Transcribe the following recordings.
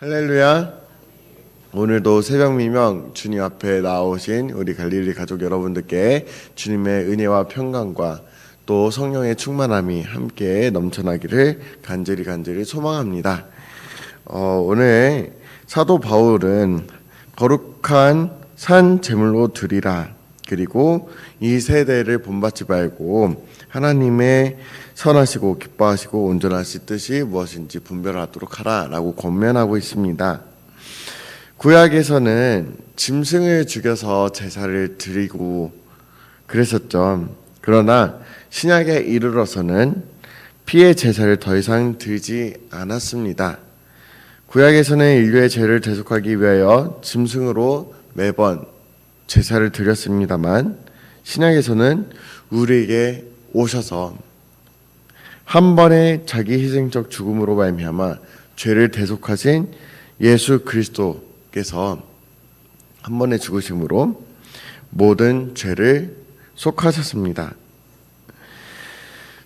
할렐루야. 오늘도 새벽 미명 주님 앞에 나오신 우리 갈릴리 가족 여러분들께 주님의 은혜와 평강과 또 성령의 충만함이 함께 넘쳐나기를 간절히 간절히 소망합니다. 어, 오늘 사도 바울은 거룩한 산 제물로 드리라 그리고 이 세대를 본받지 말고 하나님의 선하시고 기뻐하시고 온전하신 뜻이 무엇인지 분별하도록 하라라고 권면하고 있습니다. 구약에서는 짐승을 죽여서 제사를 드리고 그랬었죠. 그러나 신약에 이르러서는 피의 제사를 더 이상 드리지 않았습니다. 구약에서는 인류의 죄를 대속하기 위하여 짐승으로 매번 제사를 드렸습니다만 신약에서는 우리에게 오셔서 한 번의 자기 희생적 죽음으로 말미암아 죄를 대속하신 예수 그리스도께서 한 번의 죽으심으로 모든 죄를 속하셨습니다.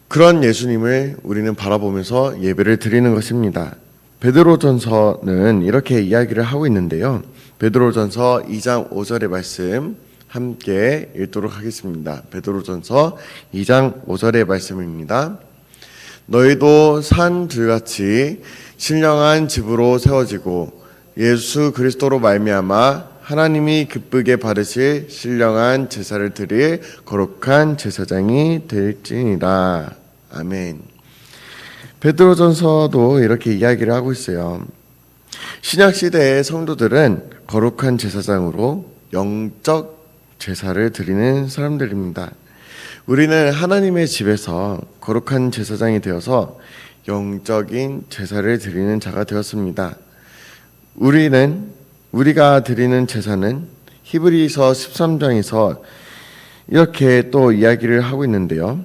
그런 예수님을 우리는 바라보면서 예배를 드리는 것입니다. 베드로전서는 이렇게 이야기를 하고 있는데요. 베드로전서 2장 5절의 말씀 함께 읽도록 하겠습니다. 베드로전서 2장 5절의 말씀입니다. 너희도 산 들같이 신령한 집으로 세워지고 예수 그리스도로 말미암아 하나님이 기쁘게 받으실 신령한 제사를 드릴 거룩한 제사장이 될지니라. 아멘. 베드로전서도 이렇게 이야기를 하고 있어요. 신약 시대의 성도들은 거룩한 제사장으로 영적 제사를 드리는 사람들입니다. 우리는 하나님의 집에서 거룩한 제사장이 되어서 영적인 제사를 드리는 자가 되었습니다. 우리는 우리가 드리는 제사는 히브리서 13장에서 이렇게 또 이야기를 하고 있는데요.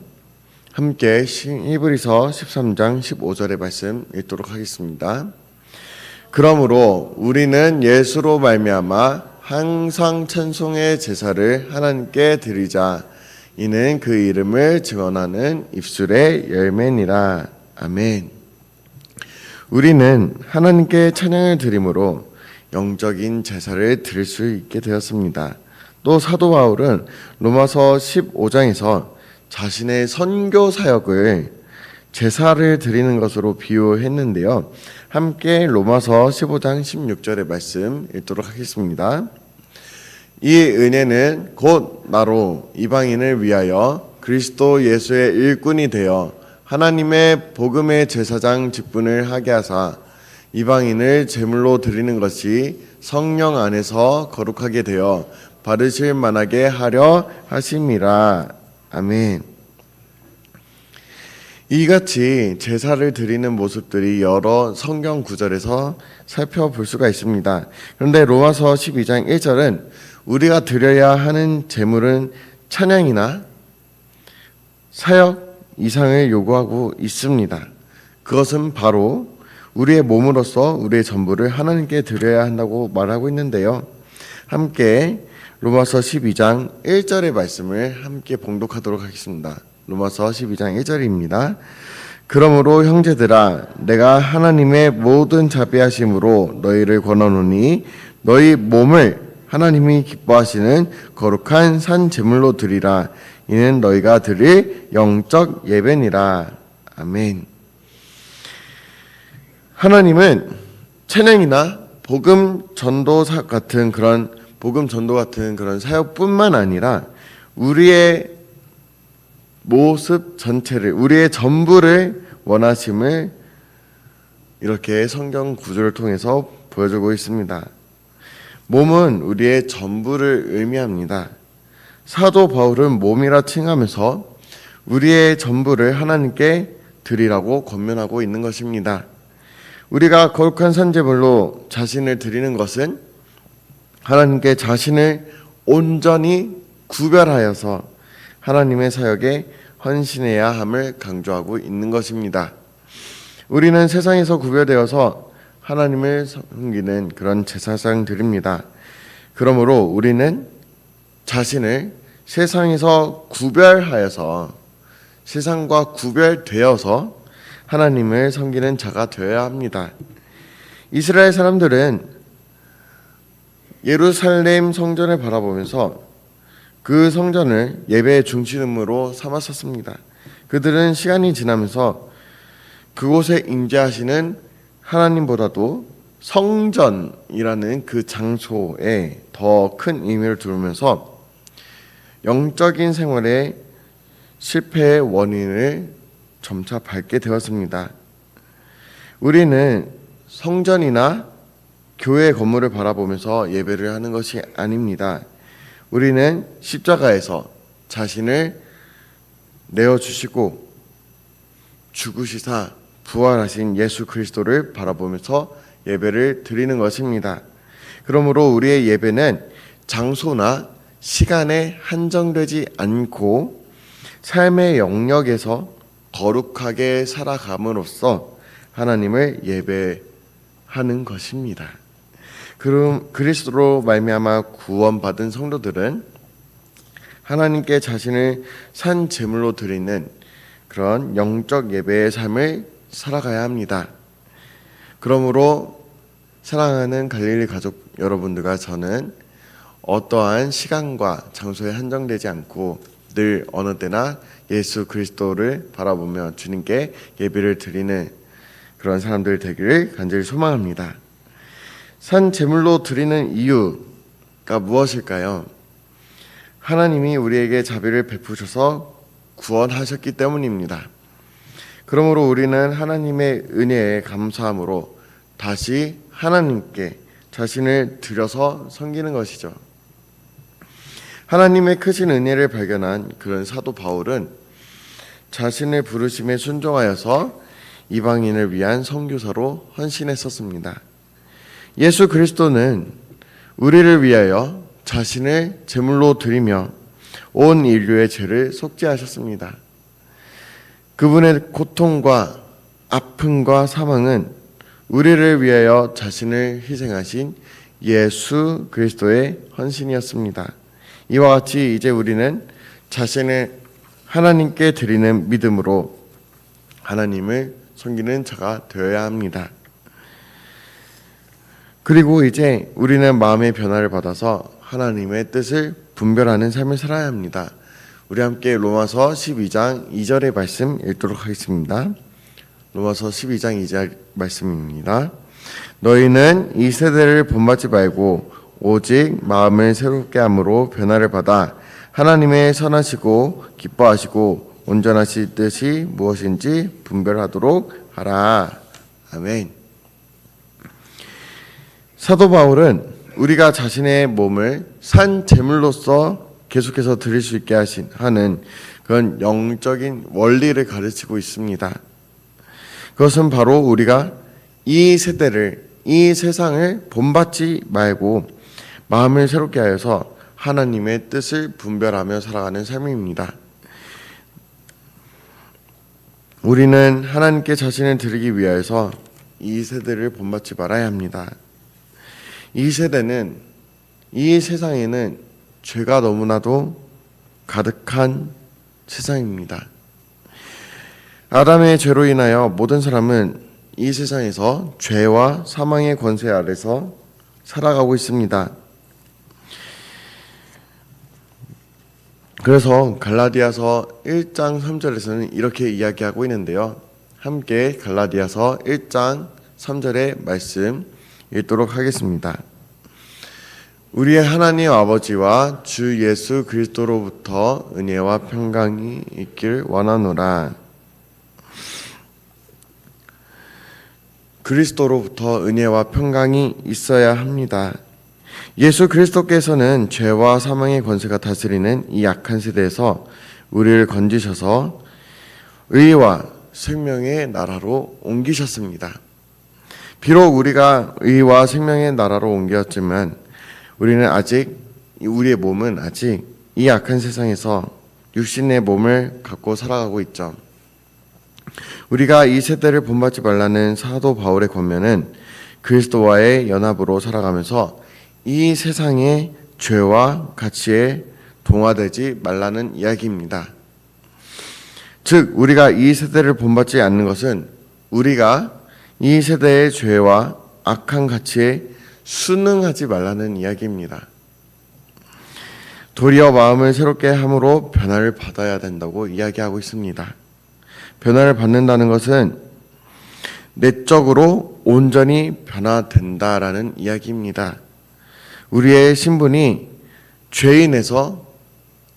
함께 히브리서 13장 15절의 말씀 읽도록 하겠습니다. 그러므로 우리는 예수로 말미암아 항상 찬송의 제사를 하나님께 드리자. 이는 그 이름을 증언하는 입술의 열매니라. 아멘. 우리는 하나님께 찬양을 드림으로 영적인 제사를 드릴 수 있게 되었습니다. 또 사도 바울은 로마서 15장에서 자신의 선교 사역을 제사를 드리는 것으로 비유했는데요. 함께 로마서 15장 16절의 말씀 읽도록 하겠습니다. 이 은혜는 곧 나로 이방인을 위하여 그리스도 예수의 일꾼이 되어 하나님의 복음의 제사장 직분을 하게 하사 이방인을 제물로 드리는 것이 성령 안에서 거룩하게 되어 받으실 만하게 하려 하심이라. 아멘. 이같이 제사를 드리는 모습들이 여러 성경 구절에서 살펴볼 수가 있습니다. 그런데 로마서 12장 1절은 우리가 드려야 하는 제물은 찬양이나 사역 이상을 요구하고 있습니다. 그것은 바로 우리의 몸으로서 우리의 전부를 하나님께 드려야 한다고 말하고 있는데요. 함께 로마서 12장 1절의 말씀을 함께 봉독하도록 하겠습니다. 로마서 12장 1절입니다. 그러므로 형제들아 내가 하나님의 모든 자비하심으로 너희를 권하노니 너희 몸을 하나님이 기뻐하시는 거룩한 산 제물로 드리라 이는 너희가 드릴 영적 예배니라 아멘. 하나님은 찬양이나 복음 전도 같은 그런 복음 전도 같은 그런 사역뿐만 아니라 우리의 모습 전체를 우리의 전부를 원하심을 이렇게 성경 구조를 통해서 보여주고 있습니다. 몸은 우리의 전부를 의미합니다. 사도 바울은 몸이라 칭하면서 우리의 전부를 하나님께 드리라고 권면하고 있는 것입니다. 우리가 거룩한 산제물로 자신을 드리는 것은 하나님께 자신을 온전히 구별하여서 하나님의 사역에 헌신해야 함을 강조하고 있는 것입니다. 우리는 세상에서 구별되어서 하나님을 섬기는 그런 제사장들입니다. 그러므로 우리는 자신을 세상에서 구별하여서 세상과 구별되어서 하나님을 섬기는 자가 되어야 합니다. 이스라엘 사람들은 예루살렘 성전을 바라보면서 그 성전을 예배의 중심으로 삼았었습니다. 그들은 시간이 지나면서 그곳에 임재하시는 하나님보다도 성전이라는 그 장소에 더 큰 의미를 두면서 영적인 생활의 실패의 원인을 점차 밟게 되었습니다. 우리는 성전이나 교회 건물을 바라보면서 예배를 하는 것이 아닙니다. 우리는 십자가에서 자신을 내어 주시고 죽으시사 부활하신 예수 그리스도를 바라보면서 예배를 드리는 것입니다. 그러므로 우리의 예배는 장소나 시간에 한정되지 않고 삶의 영역에서 거룩하게 살아감으로써 하나님을 예배하는 것입니다. 그럼 그리스도로 말미암아 구원받은 성도들은 하나님께 자신을 산 제물로 드리는 그런 영적 예배의 삶을 살아가야 합니다. 그러므로 사랑하는 갈릴리 가족 여러분들과 저는 어떠한 시간과 장소에 한정되지 않고 늘 어느 때나 예수 그리스도를 바라보며 주님께 예배를 드리는 그런 사람들 되기를 간절히 소망합니다. 산 제물로 드리는 이유가 무엇일까요? 하나님이 우리에게 자비를 베푸셔서 구원하셨기 때문입니다. 그러므로 우리는 하나님의 은혜에 감사함으로 다시 하나님께 자신을 들여서 섬기는 것이죠. 하나님의 크신 은혜를 발견한 그런 사도 바울은 자신의 부르심에 순종하여서 이방인을 위한 선교사로 헌신했었습니다. 예수 그리스도는 우리를 위하여 자신을 제물로 드리며 온 인류의 죄를 속죄하셨습니다. 그분의 고통과 아픔과 사망은 우리를 위하여 자신을 희생하신 예수 그리스도의 헌신이었습니다. 이와 같이 이제 우리는 자신을 하나님께 드리는 믿음으로 하나님을 섬기는 자가 되어야 합니다. 그리고 이제 우리는 마음의 변화를 받아서 하나님의 뜻을 분별하는 삶을 살아야 합니다. 우리 함께 로마서 12장 2절의 말씀 읽도록 하겠습니다. 로마서 12장 2절 말씀입니다. 너희는 이 세대를 본받지 말고 오직 마음을 새롭게 함으로 변화를 받아 하나님의 선하시고 기뻐하시고 온전하실 뜻이 무엇인지 분별하도록 하라. 아멘. 사도 바울은 우리가 자신의 몸을 산 제물로서 계속해서 드릴 수 있게 하신 하는 그런 영적인 원리를 가르치고 있습니다. 그것은 바로 우리가 이 세대를 이 세상을 본받지 말고 마음을 새롭게 하여서 하나님의 뜻을 분별하며 살아가는 삶입니다. 우리는 하나님께 자신을 드리기 위하여서 이 세대를 본받지 말아야 합니다. 이 세대는 이 세상에는 죄가 너무나도 가득한 세상입니다. 아담의 죄로 인하여 모든 사람은 이 세상에서 죄와 사망의 권세 아래서 살아가고 있습니다. 그래서 갈라디아서 1장 3절에서는 이렇게 이야기하고 있는데요. 함께 갈라디아서 1장 3절의 말씀 읽도록 하겠습니다. 우리의 하나님 아버지와 주 예수 그리스도로부터 은혜와 평강이 있길 원하노라. 그리스도로부터 은혜와 평강이 있어야 합니다. 예수 그리스도께서는 죄와 사망의 권세가 다스리는 이 약한 세대에서 우리를 건지셔서 의와 생명의 나라로 옮기셨습니다. 비록 우리가 의와 생명의 나라로 옮겼지만 우리는 아직 우리의 몸은 아직 이 악한 세상에서 육신의 몸을 갖고 살아가고 있죠. 우리가 이 세대를 본받지 말라는 사도 바울의 권면은 그리스도와의 연합으로 살아가면서 이 세상의 죄와 가치에 동화되지 말라는 이야기입니다. 즉 우리가 이 세대를 본받지 않는 것은 우리가 이 세대의 죄와 악한 가치에 순응하지 말라는 이야기입니다. 도리어 마음을 새롭게 함으로 변화를 받아야 된다고 이야기하고 있습니다. 변화를 받는다는 것은 내적으로 온전히 변화된다라는 이야기입니다. 우리의 신분이 죄인에서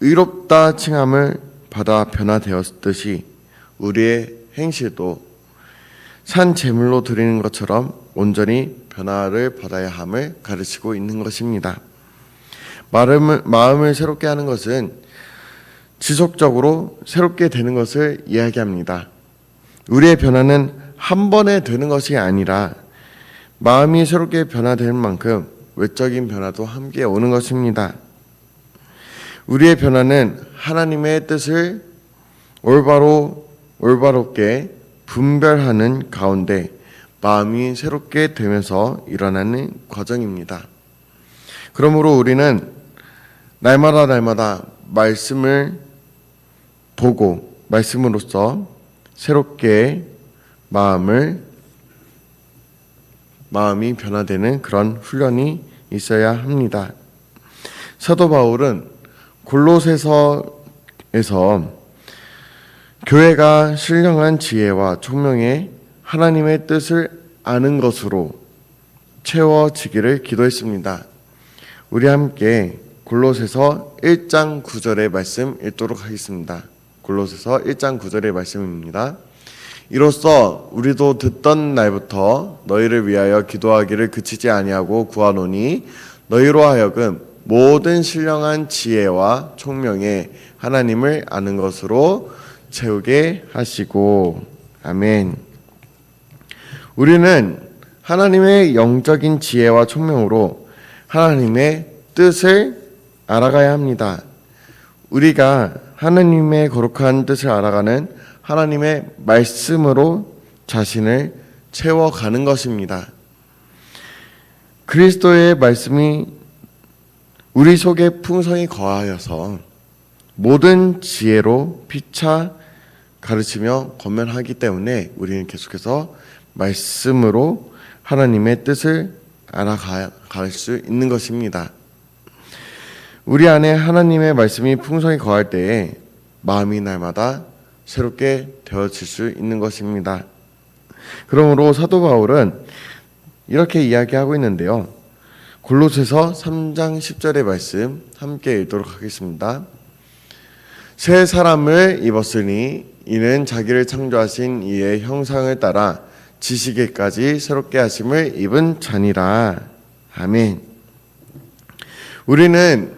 의롭다 칭함을 받아 변화되었듯이 우리의 행실도 산 제물로 드리는 것처럼 온전히 변화를 받아야 함을 가르치고 있는 것입니다. 마음을, 마음을 새롭게 하는 것은 지속적으로 새롭게 되는 것을 이야기합니다. 우리의 변화는 한 번에 되는 것이 아니라 마음이 새롭게 변화되는 만큼 외적인 변화도 함께 오는 것입니다. 우리의 변화는 하나님의 뜻을 올바로 올바롭게 분별하는 가운데 마음이 새롭게 되면서 일어나는 과정입니다. 그러므로 우리는 날마다 날마다 말씀을 보고 말씀으로써 새롭게 마음을 마음이 변화되는 그런 훈련이 있어야 합니다. 사도 바울은 골로새서에서 교회가 신령한 지혜와 총명에 하나님의 뜻을 아는 것으로 채워지기를 기도했습니다. 우리 함께 골로새서 1장 9절의 말씀 읽도록 하겠습니다. 골로새서 1장 9절의 말씀입니다. 이로써 우리도 듣던 날부터 너희를 위하여 기도하기를 그치지 아니하고 구하노니 너희로 하여금 모든 신령한 지혜와 총명에 하나님을 아는 것으로 채우게 하시고 아멘. 우리는 하나님의 영적인 지혜와 총명으로 하나님의 뜻을 알아가야 합니다. 우리가 하나님의 거룩한 뜻을 알아가는 하나님의 말씀으로 자신을 채워가는 것입니다. 그리스도의 말씀이 우리 속에 풍성히 거하여서 모든 지혜로 피차 가르치며 권면하기 때문에 우리는 계속해서 말씀으로 하나님의 뜻을 알아갈 수 있는 것입니다. 우리 안에 하나님의 말씀이 풍성히 거할 때에 마음이 날마다 새롭게 되어질 수 있는 것입니다. 그러므로 사도 바울은 이렇게 이야기하고 있는데요. 골로새서 3장 10절의 말씀 함께 읽도록 하겠습니다. 새 사람을 입었으니 이는 자기를 창조하신 이의 형상을 따라 지식에까지 새롭게 하심을 입은 자니라. 아멘. 우리는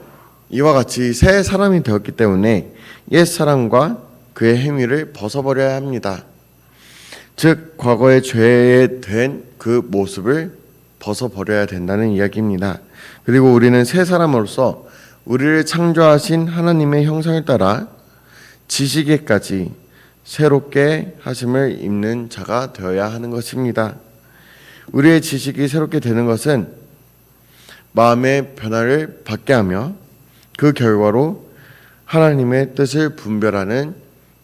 이와 같이 새 사람이 되었기 때문에 옛 사람과 그의 행위를 벗어버려야 합니다. 즉 과거의 죄에 된 그 모습을 벗어버려야 된다는 이야기입니다. 그리고 우리는 새 사람으로서 우리를 창조하신 하나님의 형상을 따라 지식에까지 새롭게 하심을 입는 자가 되어야 하는 것입니다. 우리의 지식이 새롭게 되는 것은 마음의 변화를 받게 하며 그 결과로 하나님의 뜻을 분별하는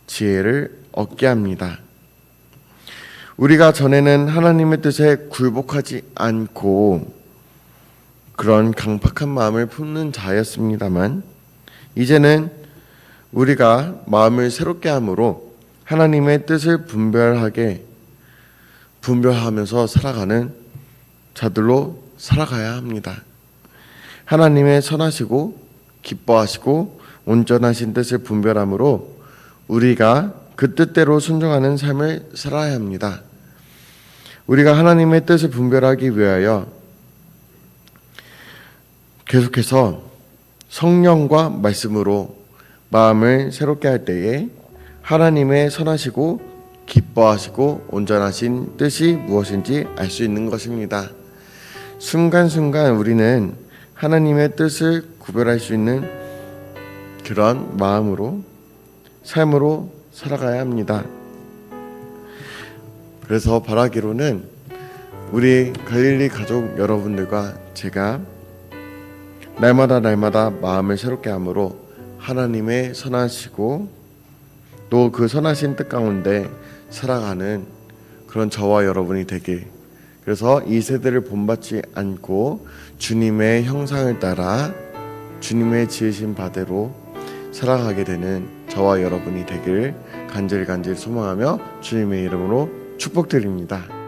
지혜를 얻게 합니다. 우리가 전에는 하나님의 뜻에 굴복하지 않고 그런 강팍한 마음을 품는 자였습니다만 이제는 우리가 마음을 새롭게 함으로 하나님의 뜻을 분별하게 분별하면서 살아가는 자들로 살아가야 합니다. 하나님의 선하시고 기뻐하시고 온전하신 뜻을 분별함으로 우리가 그 뜻대로 순종하는 삶을 살아야 합니다. 우리가 하나님의 뜻을 분별하기 위하여 계속해서 성령과 말씀으로 마음을 새롭게 할 때에 하나님의 선하시고 기뻐하시고 온전하신 뜻이 무엇인지 알 수 있는 것입니다. 순간순간 우리는 하나님의 뜻을 구별할 수 있는 그런 마음으로 삶으로 살아가야 합니다. 그래서 바라기로는 우리 갈릴리 가족 여러분들과 제가 날마다 날마다 마음을 새롭게 함으로 하나님의 선하시고 또 그 선하신 뜻 가운데 살아가는 그런 저와 여러분이 되길 그래서 이 세대를 본받지 않고 주님의 형상을 따라 주님의 지으신 바대로 살아가게 되는 저와 여러분이 되길 간절간절 소망하며 주님의 이름으로 축복드립니다.